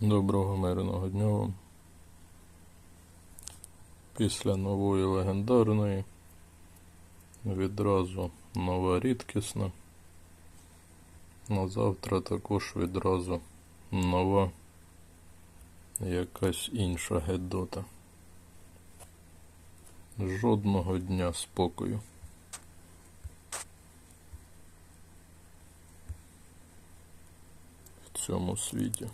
Доброго мирного дня. Після нової легендарної відразу нова рідкісна. На завтра також відразу нова якась інша гедота. Жодного дня спокою. В цьому світі.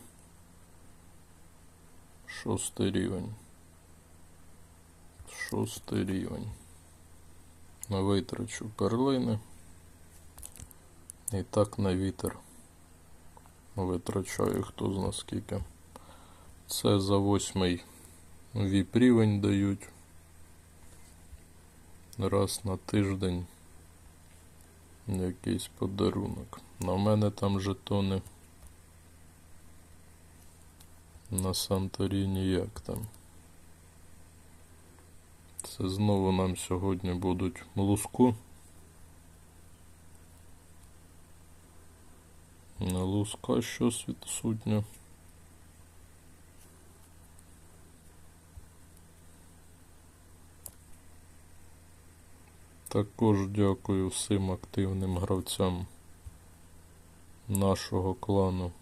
Шостий рівень. Шостий рівень. Витрачу перлини. І так на вітер. Витрачаю хто зна скільки. Це за восьмий віп рівень дають. Раз на тиждень якийсь подарунок. На мене там жетони на Санторіні як там. Це знову нам сьогодні будуть луску. На луска щось відсутнє. Також дякую всім активним гравцям нашого клану.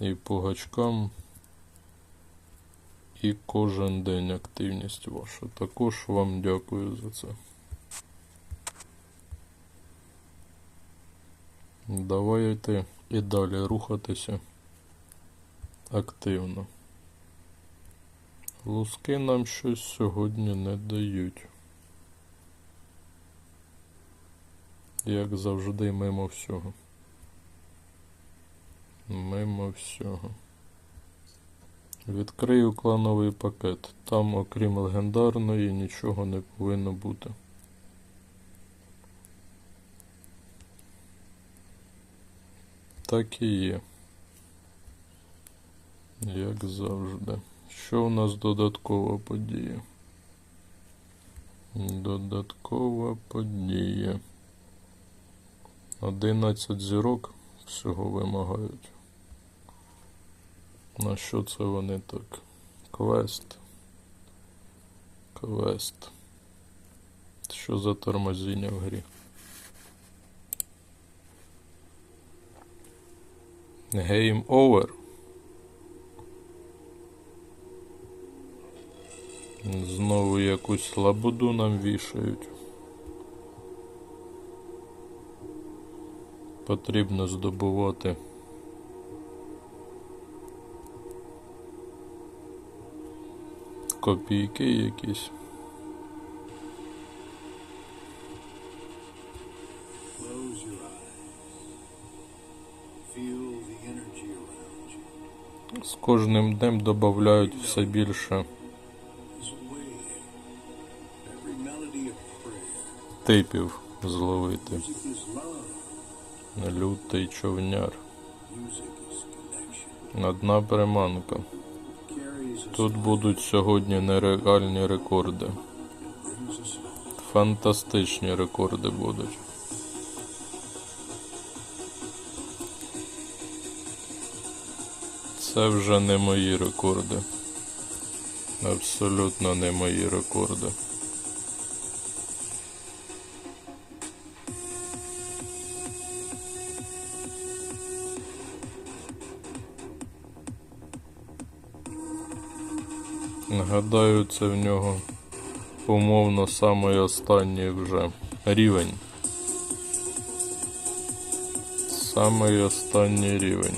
І по гачкам, і кожен день активність ваша. Також вам дякую за це. Давайте і далі рухатися активно. Луски нам щось сьогодні не дають. Як завжди, мимо всього. Мимо всього. Відкрию клановий пакет. Там, окрім легендарної, нічого не повинно бути. Так і є. Як завжди. Що у нас додаткова подія? Додаткова подія. 11 зірок всього вимагають. На що це вони так? Квест. Квест. Що за тормозіння в грі? Game over. Знову якусь лабуду нам вішають. Потрібно здобувати around you. З кожним днем додають все більше типів зловити. Лютий човняр. Одна приманка. Тут будуть сьогодні нереальні рекорди. Фантастичні рекорди будуть. Це вже не мої рекорди. Абсолютно не мої рекорди. Гадаю, це в нього умовно самий останній вже рівень. Самий останній рівень.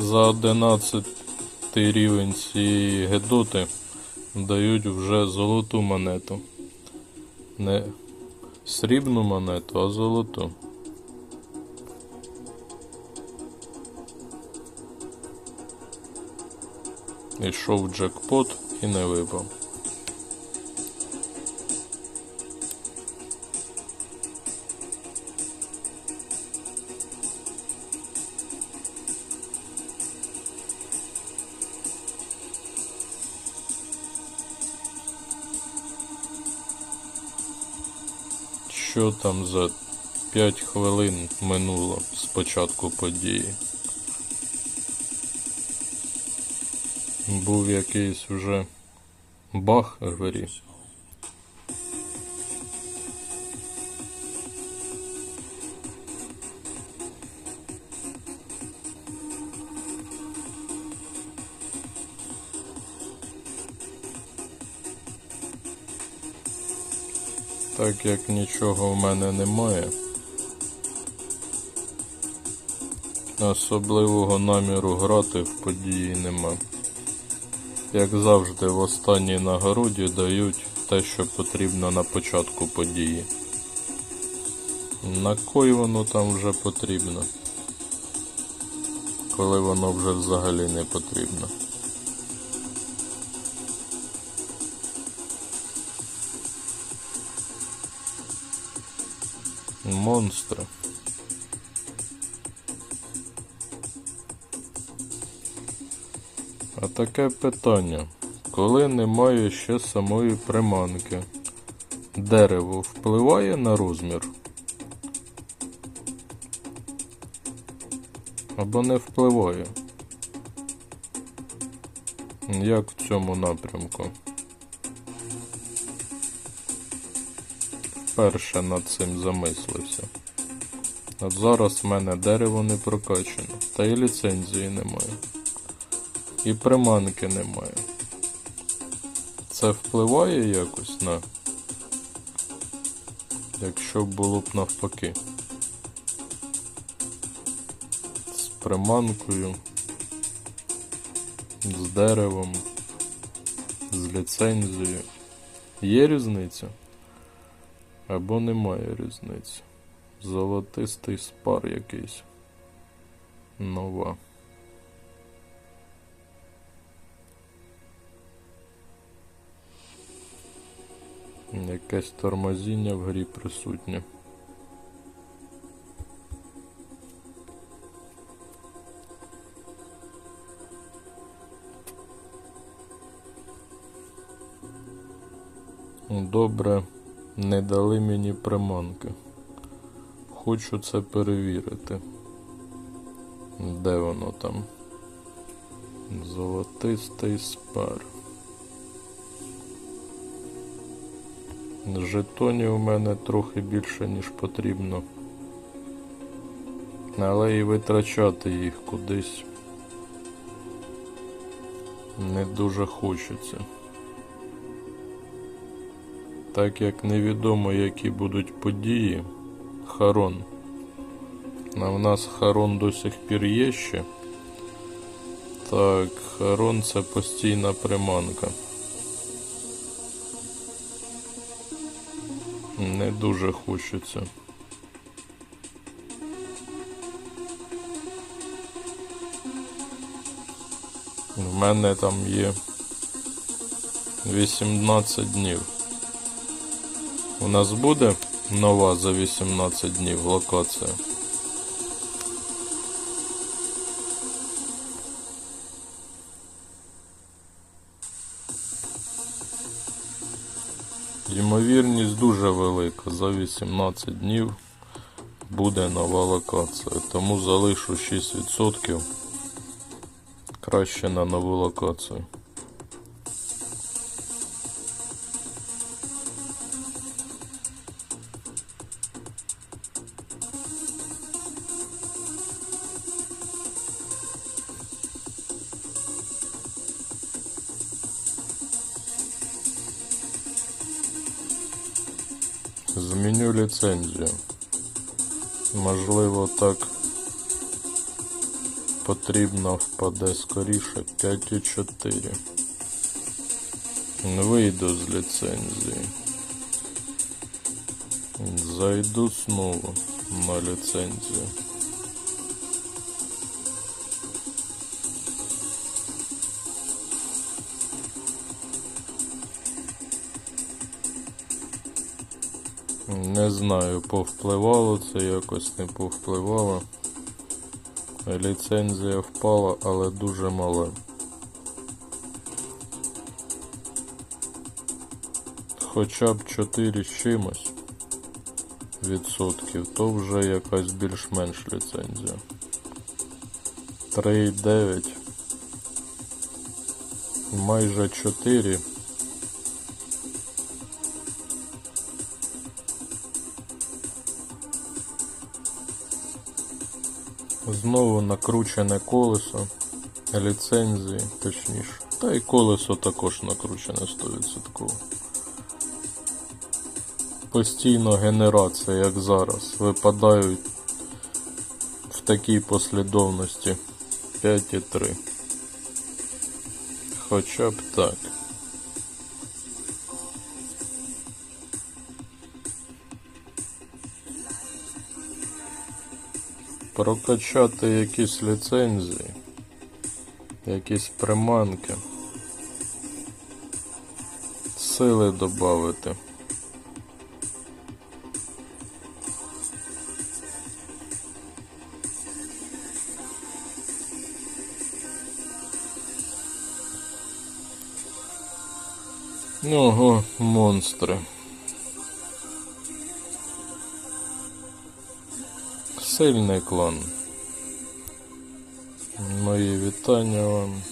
За 11 рівень цієї гедоти дають вже золоту монету. Не срібну монету, а золоту. Ішов джекпот і не випав. Що там за 5 хвилин минуло з початку події. Був якийсь уже бах в грі. Так як нічого в мене немає. Особливого наміру грати в події нема. Як завжди, в останній нагороді дають те, що потрібно на початку події. На кой воно там вже потрібно? Коли воно вже взагалі не потрібно. Монстри. А таке питання. Коли немає ще самої приманки, дерево впливає на розмір? Або не впливає? Як в цьому напрямку? Вперше над цим замислився. От зараз в мене дерево не прокачане, та й ліцензії немає. І приманки немає. Це впливає якось на. Якщо було б навпаки. З приманкою, з деревом, з ліцензією. Є різниця? Або немає різниці. Золотистий спар якийсь. Нова. Якесь тормозіння в грі присутнє. Добре, не дали мені приманки. Хочу це перевірити. Де воно там? Золотистий спар. Жетонів у мене трохи більше, ніж потрібно. Але і витрачати їх кудись не дуже хочеться. Так як невідомо, які будуть події, Харон. А в нас Харон до сих пір є ще. Так, Харон це постійна приманка. Не дуже хочеться. В мене там є 18 днів. У нас буде нова за 18 днів локація. Ймовірність дуже велика. За 18 днів буде нова локація. Тому залишу 6%. Краще на нову локацію. Ліцензію. Можливо, так потрібно впаде скоріше 5,4. Вийду з ліцензії. Зайду знову на ліцензію. Не знаю, повпливало це якось не повпливало. Ліцензія впала, але дуже мала. Хоча б 4 з чимось. відсотків, то вже якась більш-менш ліцензія. 3,9. Майже 4. Знову накручене колесо, ліцензії, точніше. Та і колесо також накручене 100%. Постійно генерація, як зараз, випадають в такій послідовності 5,3. Хоча б так. Прокачати якісь ліцензії, якісь приманки, сили додати. Ого, монстри. Сильний клан. Мої вітання вам.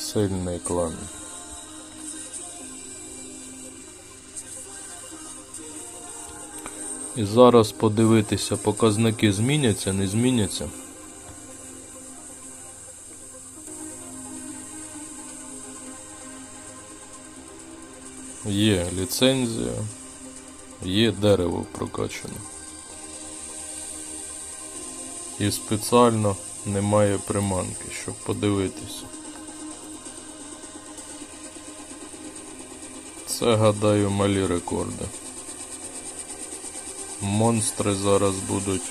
Сильний клан. І зараз подивитися, показники зміняться, не зміняться. Є ліцензія, є дерево прокачане. І спеціально немає приманки, щоб подивитися. Це, гадаю, малі рекорди. Монстри зараз будуть.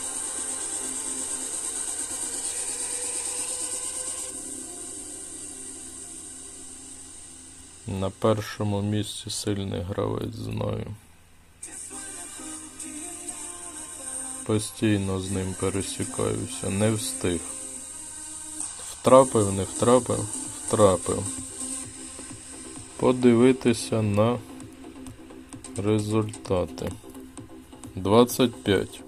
На першому місці сильний гравець знаю. Постійно з ним пересікаюся, не встиг. Втрапив, не втрапив, втрапив. Подивитися на результати. 25.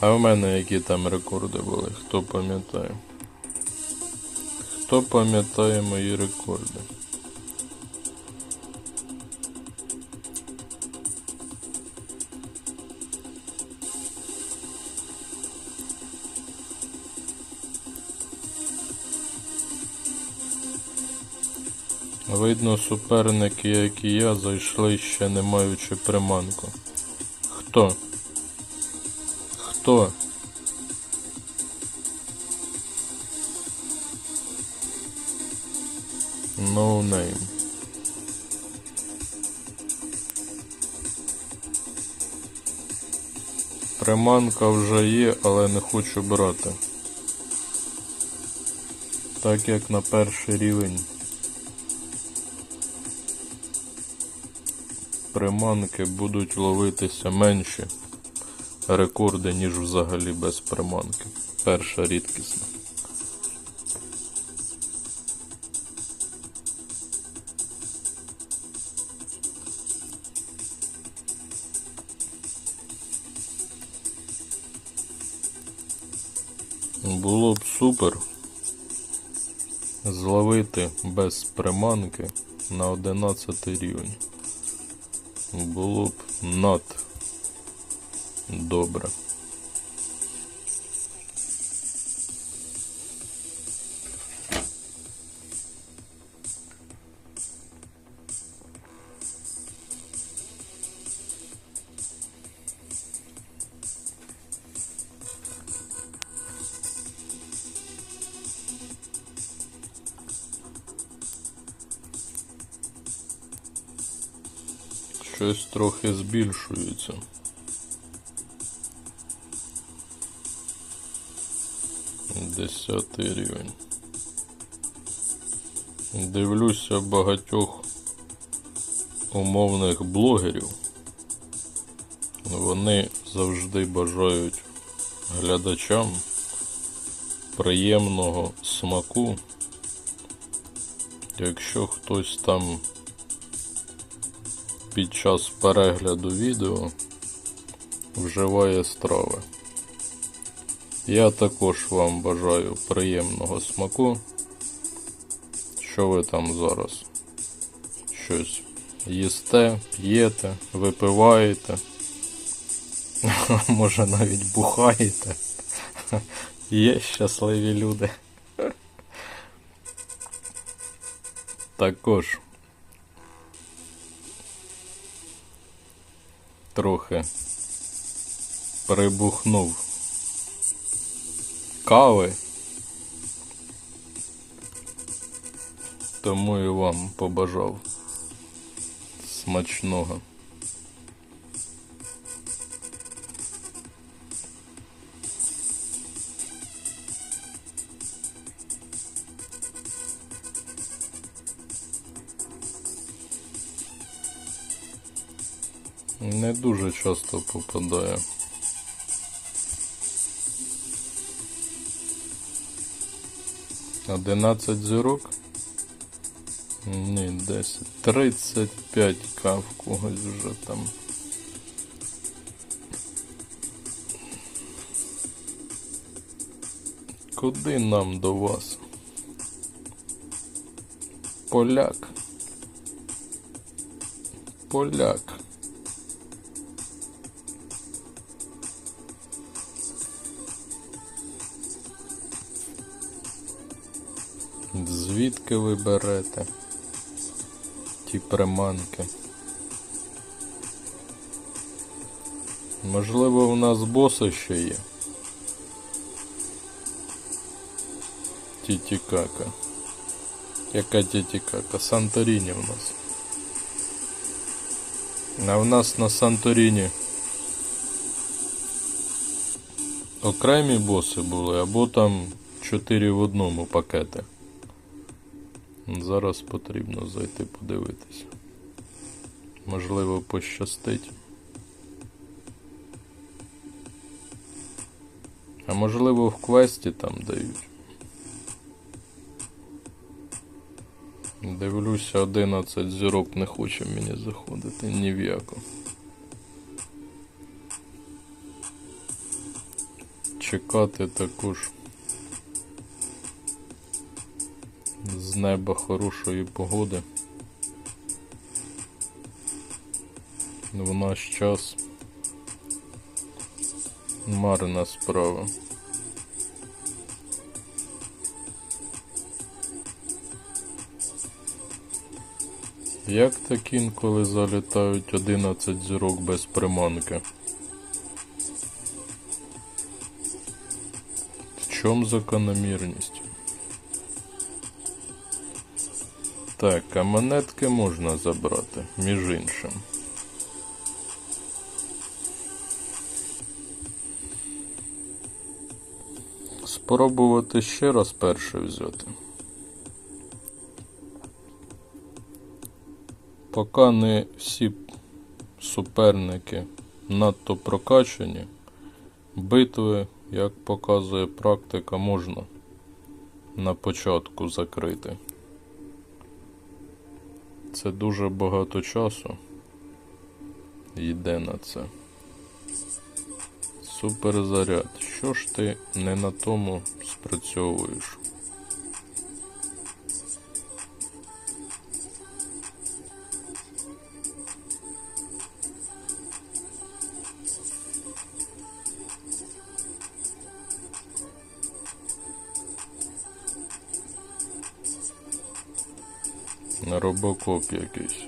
А в мене які там рекорди були, хто пам'ятає? Хто пам'ятає мої рекорди? Видно, суперники, як і я, зайшли ще не маючи приманку. Хто? Хто? No name. Приманка вже є, але не хочу брати. Так як на перший рівень приманки будуть ловитися менші рекорди, ніж взагалі без приманки. Перша рідкісна. Було б супер зловити без приманки на 11 рівень. Було б над добре. Щось трохи збільшується. Десятий рівень. Дивлюся багатьох умовних блогерів. Вони завжди бажають глядачам приємного смаку. Якщо хтось там під час перегляду відео вживає страви. Я також вам бажаю приємного смаку. Що ви там зараз? Щось їсте, п'єте, випиваєте. Може навіть бухаєте. Є щасливі люди. Також трохи прибухнув кави. Тому і вам побажав смачного. Не дуже часто попадає. Одинадцять зірок? Ні, десять. Тридцять п'ять к в когось вже там. Куди нам до вас? Поляк. Поляк. Звідки ви берете ті приманки? Можливо, у нас боси ще є. Тітікака. Яка тітікака? Санторіні в нас. А в нас на Санторіні окремі боси були, або там 4 в одному пакети. Зараз потрібно зайти подивитися. Можливо, пощастить. А можливо в квесті там дають. Дивлюся, 11 зірок не хоче мені заходити ні в яко. Чекати також. З неба хорошої погоди. В наш час марна справа. Як так інколи залітають 11 зірок без приманки? В чому закономірність? Так, а монетки можна забрати, між іншим. Спробувати ще раз перший взяти. Поки не всі суперники надто прокачані, битви, як показує практика, можна на початку закрити. Це дуже багато часу йде на це. Суперзаряд. Що ж ти не на тому спрацьовуєш? На робокоп якийсь.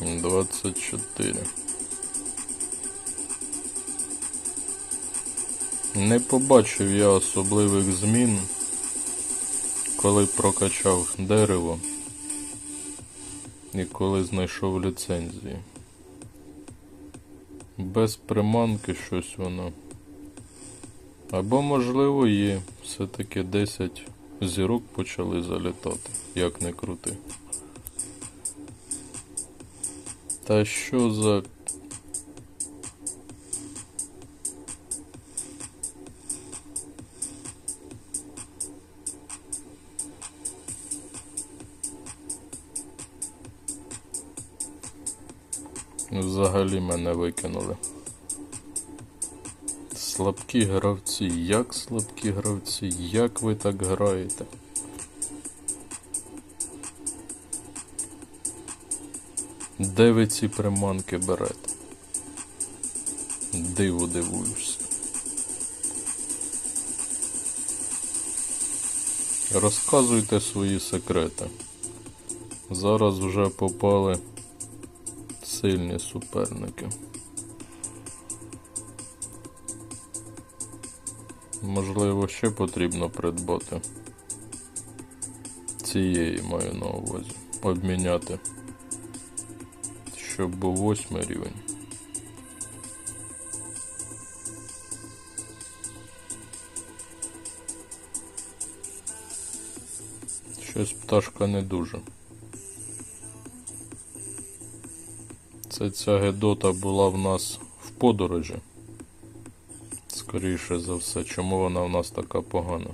Двадцять чотири. Не побачив я особливих змін, коли прокачав дерево і коли знайшов ліцензії. Без приманки щось воно. Або, можливо, є. Все-таки 10 зірок почали залітати, як не крути. Та що за... Взагалі мене викинули. Слабкі гравці, як слабкі гравці, як ви так граєте? Де ви ці приманки берете? Диву дивуєшся. Розказуйте свої секрети. Зараз вже попали сильні суперники. Можливо, ще потрібно придбати. Цієї маю на увазі. Обміняти. Щоб був восьмий рівень. Щось пташка не дуже. Це ця Гедота була в нас в подорожі. Скоріше за все, чому вона в нас така погана?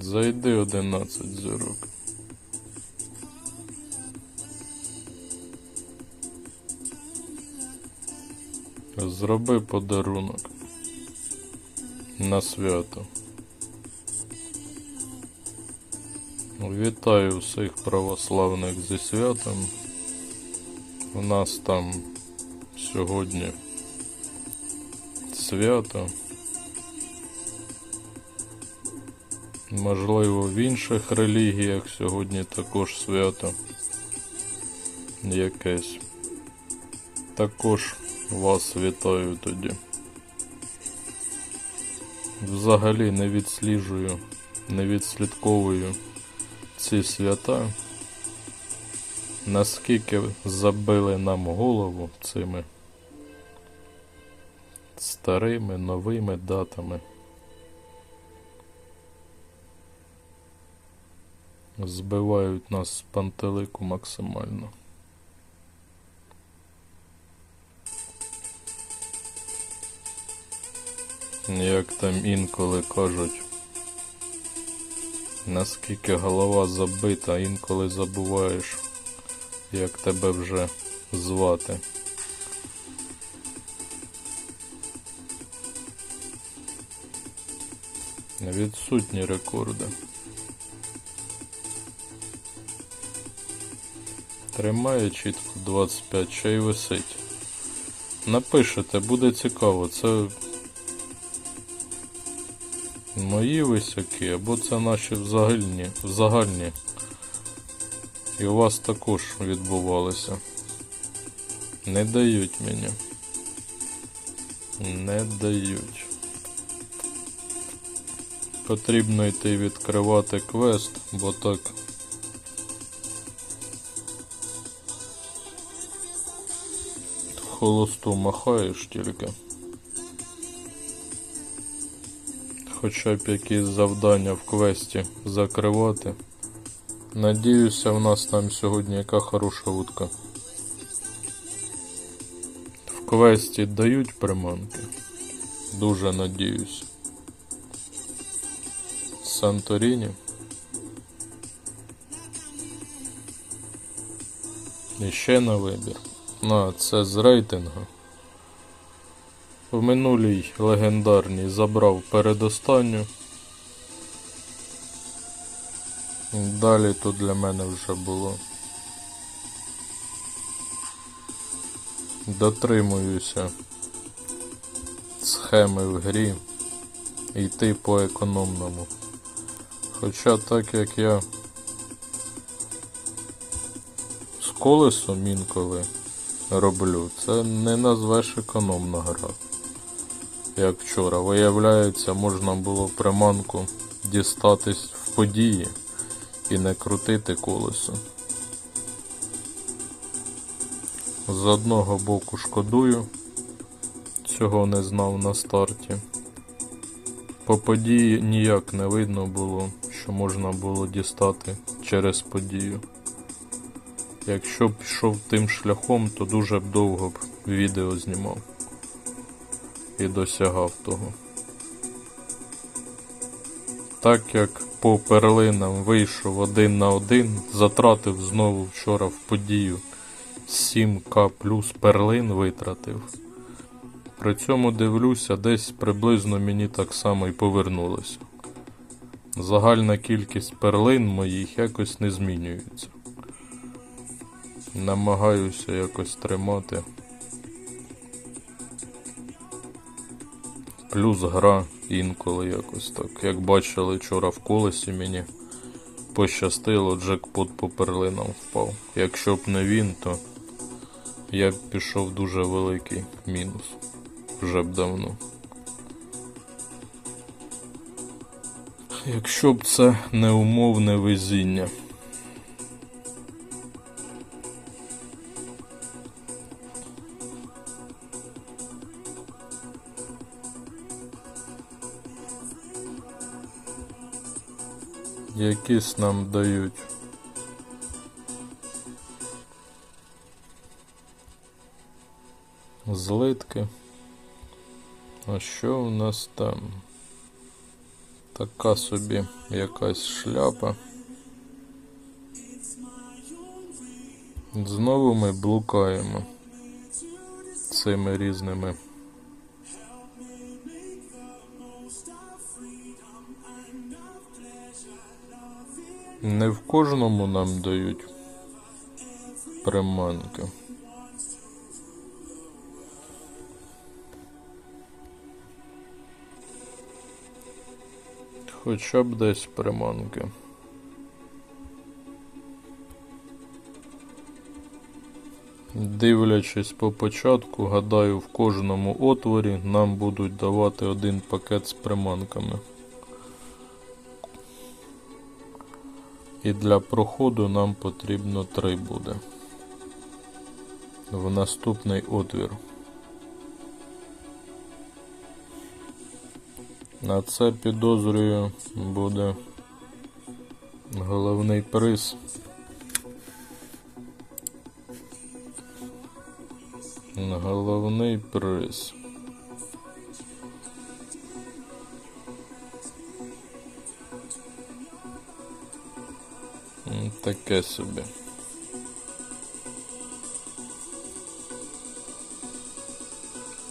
Зайди 11 зірок. Зроби подарунок на свято. Вітаю всіх православних зі святом. У нас там сьогодні свято. Можливо, в інших релігіях сьогодні також свято якесь. Також вас вітаю тоді. Взагалі не відсліджую, не відслідковую ці свята. Наскільки забили нам голову цими старими новими датами. Збивають нас з пантелику максимально. Як там інколи кажуть, наскільки голова забита, інколи забуваєш, як тебе вже звати. Відсутні рекорди. Тримає чітко 25, ще й висить. Напишете, буде цікаво, це мої високі, або це наші взагальні, загальні. І у вас також відбувалося. Не дають мені. Не дають. Потрібно йти відкривати квест, бо так. Холосту махаєш тільки. Хоча б якісь завдання в квесті закривати. Надіюся, в нас там сьогодні яка хороша утка. В квесті дають приманки. Дуже надіюсь. Санторіні. І ще на вибір. На, це з рейтингу. В минулій легендарній забрав передостанню. Далі тут для мене вже було. Дотримуюся схеми в грі. Йти по економному. Хоча так як я з колесом інколи роблю, це не назвеш економна гра. Як вчора, виявляється, можна було приманку дістатись в події і не крутити колесо. З одного боку шкодую, цього не знав на старті. По події ніяк не видно було, що можна було дістати через подію. Якщо б йшов тим шляхом, то дуже б довго б відео знімав і досягав того. Так як по перлинам вийшов один на один, затратив знову вчора в подію 7к плюс перлин витратив. При цьому дивлюся, десь приблизно мені так само і повернулося. Загальна кількість перлин моїх якось не змінюється. Намагаюся якось тримати. Плюс гра інколи якось так. Як бачили вчора в колесі мені пощастило, джекпот по перлинам впав. Якщо б не він, то я б пішов дуже великий мінус. Вже б давно. Якщо б це не умовне везіння. Якісь нам дають. Злитки. А що у нас там? Така собі якась шляпа. Знову ми блукаємо цими різними. Не в кожному нам дають приманки. Хоча б десь приманки. Дивлячись по початку, гадаю, в кожному отворі нам будуть давати один пакет з приманками. І для проходу нам потрібно три буде. В наступний отвір. На це підозрюю буде головний приз. Головний приз. Таке собі.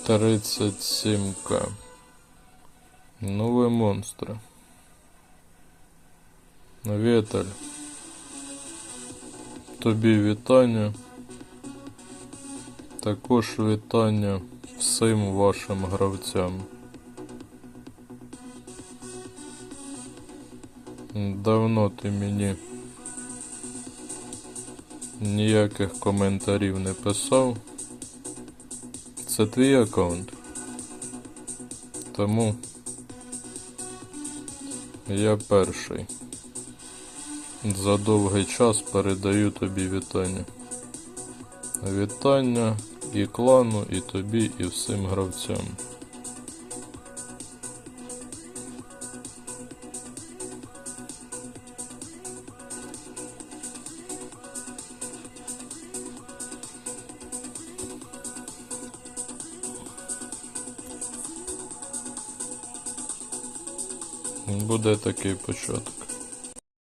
Тридцять сім к. Ну ви монстри. Віталь. Тобі вітання. Також вітання всім вашим гравцям. Давно ти мені ніяких коментарів не писав. Це твій аккаунт. Тому я перший. За довгий час передаю тобі вітання. Вітання і клану, і тобі, і всім гравцям. Такий початок.